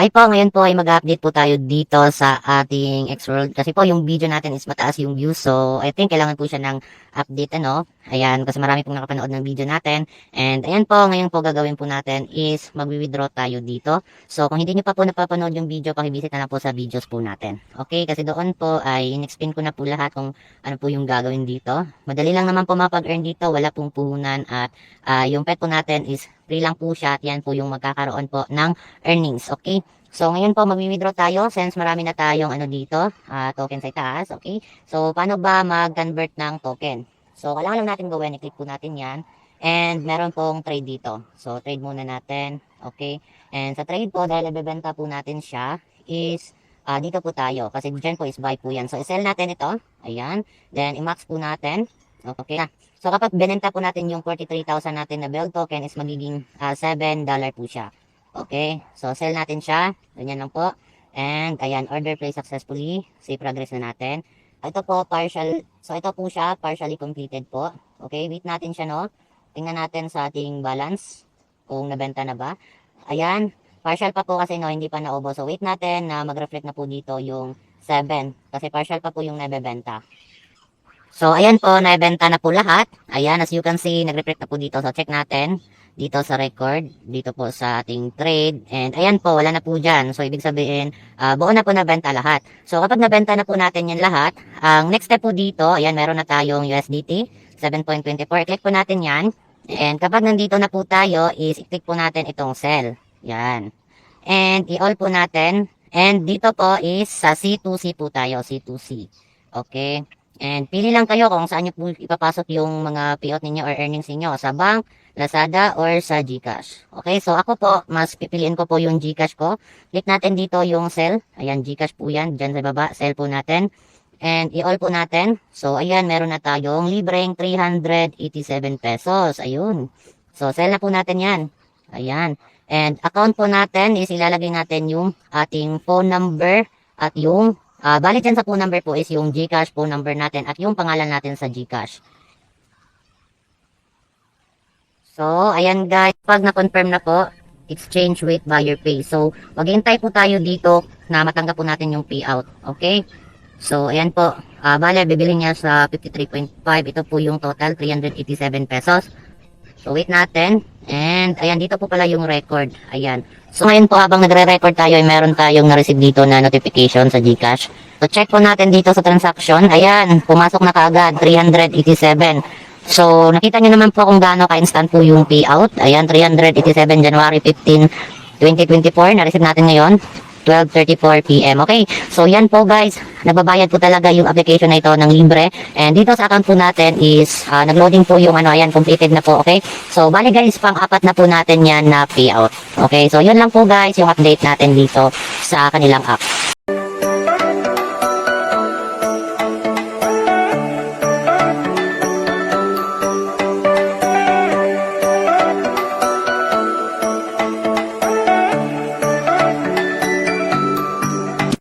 Hi po, ngayon po ay mag-update po tayo dito sa ating X-World kasi po yung video natin is mataas yung views so I think kailangan po siya ng update ano. Ayan, kasi marami pong nakapanood ng video natin and ayan po, ngayon po gagawin po natin is mag-withdraw tayo dito. So kung hindi nyo pa po napapanood yung video, pakivisit na lang po sa videos po natin. Okay, kasi doon po ay in-explain ko na po lahat kung ano po yung gagawin dito. Madali lang naman po mapag-earn dito, wala pong puhunan at ah, yung pet po natin is free lang po siya at yan po yung magkakaroon po ng earnings, okay? So, ngayon po, mag-withdraw tayo since marami na tayong ano dito, ah, token sa itaas, okay? So, paano ba mag-convert ng token? So, kailangan lang natin gawin, i-click po natin yan. And, meron pong trade dito. So, trade muna natin, okay? And sa trade po, dahil nabebenta po natin siya, is ah, dito po tayo. Kasi dyan po is buy po yan. So, i-sell natin ito. Ayan. Then, i-max po natin. Okay na. So, kapag binenta po natin yung 43,000 natin na Bell token is magiging ah, $7 po siya. Okay, so sell natin siya. Ganyan lang po. And ayan, order placed successfully. See progress na natin. Ito po, partial. So ito po siya, partially completed po. Okay, wait natin siya no. Tingnan natin sa ating balance kung nabenta na ba. Ayan, partial pa po kasi no, hindi pa naubo. So wait natin na mag-reflect na po dito yung 7. Kasi partial pa po yung nabebenta. So ayan po, nabenta na po lahat. Ayan, as you can see, nag-reflect na po dito. So check natin dito sa record, dito po sa ating trade. And ayan po, wala na po dyan. So, ibig sabihin, ah, buo na po nabenta lahat. So, kapag nabenta na po natin yan lahat, ang next step po dito, ayan, meron na tayong USDT, 7.24. Click po natin yan. And kapag nandito na po tayo, is click po natin itong sell. Yan. And i-all po natin. And dito po is sa C2C po tayo, C2C. Okay. And pili lang kayo kung saan nyo ipapasok yung mga payout ninyo or earnings ninyo. Sa bank, Lazada, or sa Gcash. Okay, so ako po, mas pipiliin ko po yung Gcash ko. Click natin dito yung sell. Ayan, Gcash po yan. Diyan sa baba, sell po natin. And i-all po natin. So, ayan, meron na tayong libreng 387 pesos. Ayun. So, sell na po natin yan. Ayan. And account po natin is ilalagay natin yung ating phone number at yung Ah, balik dyan sa phone number po is yung GCash phone number natin at yung pangalan natin sa GCash. So, ayan guys, pag na-confirm na po, exchange with buyer pay. So, maghihintay po tayo dito na matanggap po natin yung payout. Okay? So, ayan po. Ah, bale, bibili niya sa 53.5. Ito po yung total, 387 pesos. So, wait natin. And, ayan, dito po pala yung record. Ayan. So, ngayon po, habang nagre-record tayo, ay meron tayong na-receive dito na notification sa GCash. So, check po natin dito sa transaction. Ayan, pumasok na kaagad, 387. So, nakita nyo naman po kung gaano ka-instant po yung payout. Ayan, 387 January 15, 2024. Na-receive natin ngayon. 12.34 p.m. Okay, so yan po guys, nababayad po talaga yung application na ito ng libre. And dito sa account po natin is, ah, nag-loading po yung ano, ayan, completed na po, okay? So, bali guys, pang-apat na po natin yan na payout. Okay, so yun lang po guys, yung update natin dito sa kanilang app.